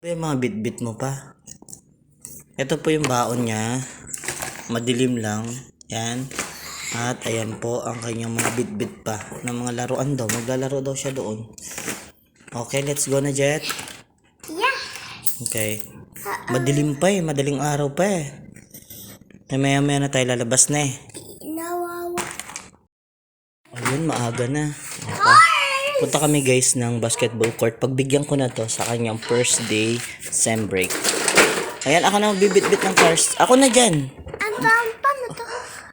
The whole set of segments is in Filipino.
Yung mga bit-bit mo pa. Ito po yung baon niya. Madilim lang. Yan. At ayan po ang kanyang mga bit-bit pa ng mga laruan daw. Maglalaro daw siya doon. Okay, let's go na, Jet. Yeah. Okay. Madilim pa eh. Madaling araw pa eh. Eh, maya maya na tayo lalabas na eh. Nawawa. Ayun, maaga na. Okay. Punta kami guys ng basketball court. Pagbigyan ko na to sa kanyang first day sem break. Ayan, ako na magbibit-bit ng cars. Ako na dyan. Ang taon pa na to.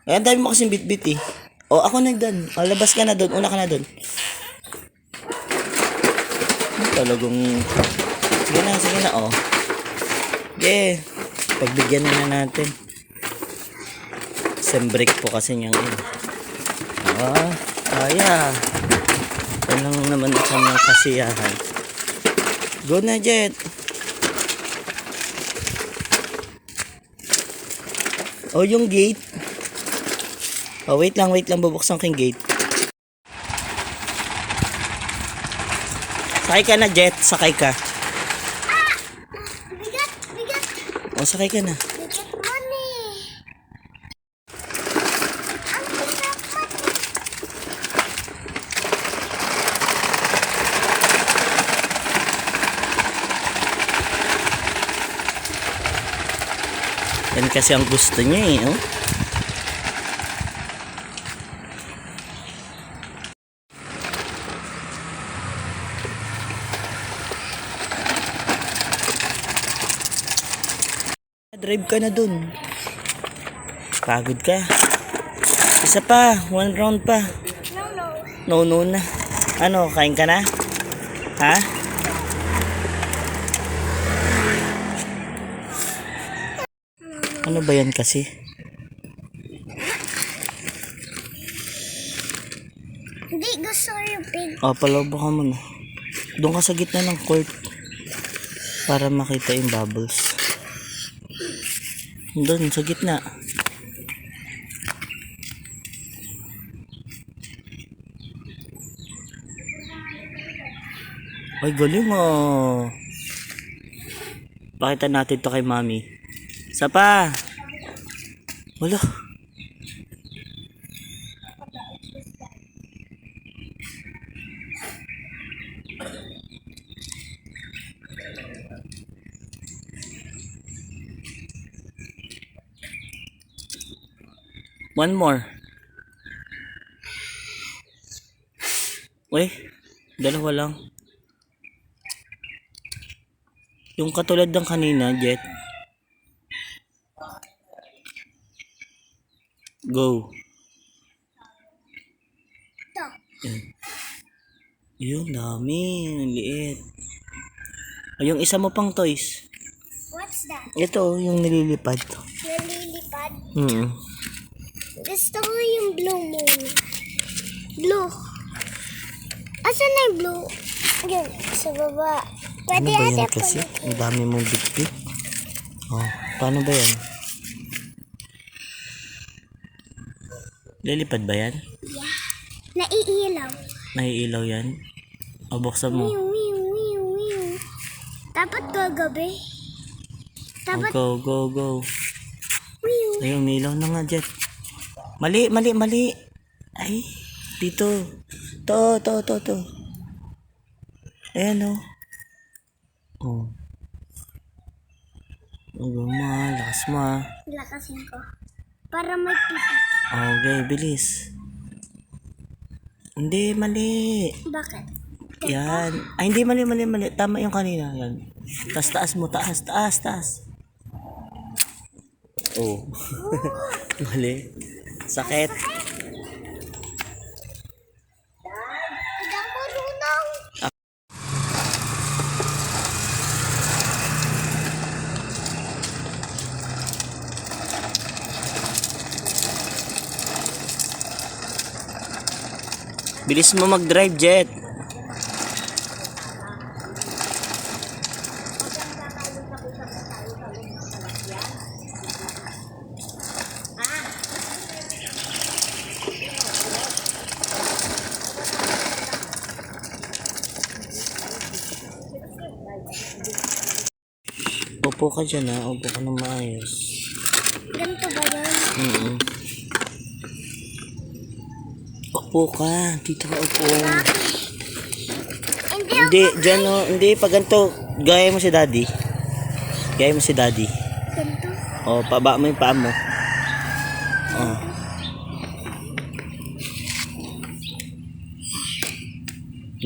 Ayan, dami mo kasing bit-bit eh. O, ako na dyan. O, labas ka na doon. Una ka na doon. Talagang... Sige na, sige na, oh. Yeah. Pagbigyan na, na natin. Sem break po kasi niyang yun. Ah, kaya. Yan lang naman ang kanyang kasiyahan. Go na, Jet. Oh, yung gate. Oh, wait lang, wait lang. Bubuksan ko yung gate. Sakay ka na, Jet. Sakay ka. Bigat, bigat. O, sakay ka na. Bigat money. Ang bigat money. Yan kasi ang gusto niya eh. Oh. Drive ka na dun. Pagod ka. Isa pa. One round pa. No, no. No, no na. Ano, kain ka na? Ha? Ano ba yan kasi? Hindi gusto yung pig. O, palabo ka muna. Doon ka sa gitna ng court. Para makita yung bubbles. Doon, sa gitna. Ay, galing oh. Pakita natin to kay mami. Isa. Wala. One more. Uy, dalawa lang. Yung katulad ng kanina, Jet. Go. Ito. Yun, dami. Ang liit. Ay, yung isa mo pang toys. What's that? Ito, yung nililipad. Nalilipad. Hmm. Gusto ko yung blue moon. Blue. Asan na yung blue? Yun, sa baba. Ano Pwede ba yan kasi? Ang dami mong bitbit. Oh, paano ba yan? Lilipad ba yan? Yeah. Naiilaw. Naiilaw yan? O, buksan mo. Wiw, wiw, wiw, wiw. Dapat gagabi. Oh, Dapat go, go, go. wiw. Ayun, may ilaw na nga, Jet. Mali, mali, mali. Ay, dito. To, to, to, to. Ayan, oh. Oh. Oh, ma, lakas mo, ah. Lakasin ko. Para magpipi. Okay, bilis. Hindi, mali. Bakit? Yan. Ay, hindi, mali, mali, mali. Tama yung kanina. Yan. Taas, taas mo, taas, taas, taas. Oh. mali. Sakit. Hindi ako marunong. Bilis mo mag-drive, Jet. Upo ka dyan ha. Upo ka na maayos. Ganito ba yan? Mm Upo ka. Dito ka upo. Hindi dyan o. Hindi, pag ganito, gaya mo si daddy. Gaya mo si daddy. ganito. O, paba mo yung paa mo. O.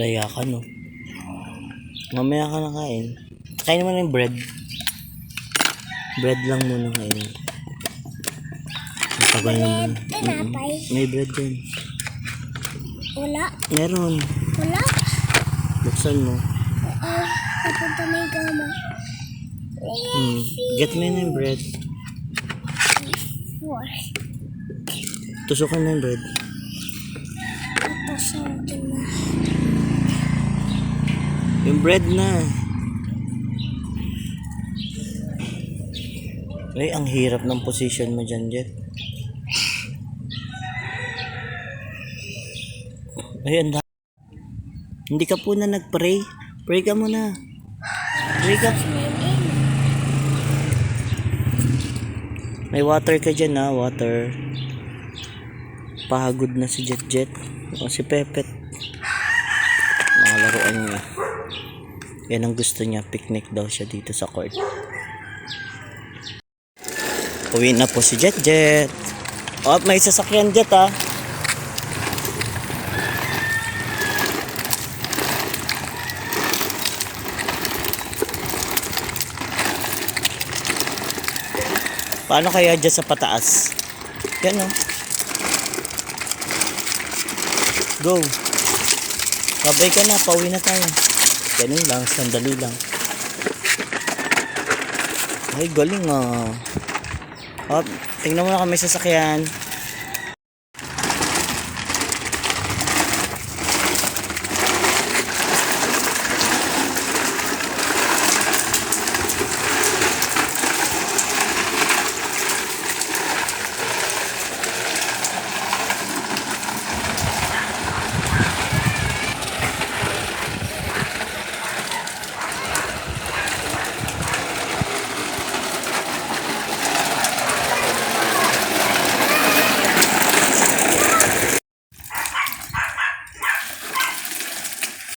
Laya ka, no? Mamaya ka na kain. Kain mo na yung bread. Bread lang muna kainin. Tagal naman. May bread din. Wala. Meron. Wala. Buksan mo. Ay, napunta na yung gama. Hmm. Get mo na yung bread. Four. Tusukan na yung bread. Akin na. Yung bread na. Ay, ang hirap ng position mo dyan, Jet. Ay, ang da- Hindi ka po na nag-pray. Pray ka muna. Pray ka. May water ka dyan, ha? Water. Pagod na si Jet Jet. O si Pepet. Mga laruan niya. Yan ang gusto niya. Picnic daw siya dito sa court. Uwi na po si Jet Jet. Oh, may sasakyan Jet ah. Paano kaya dyan sa pataas? Yan oh. Go. Babay ka na, pauwi na tayo. Ganun lang, sandali lang. Ay, galing ah. Oh, tingnan mo na kami sasakyan.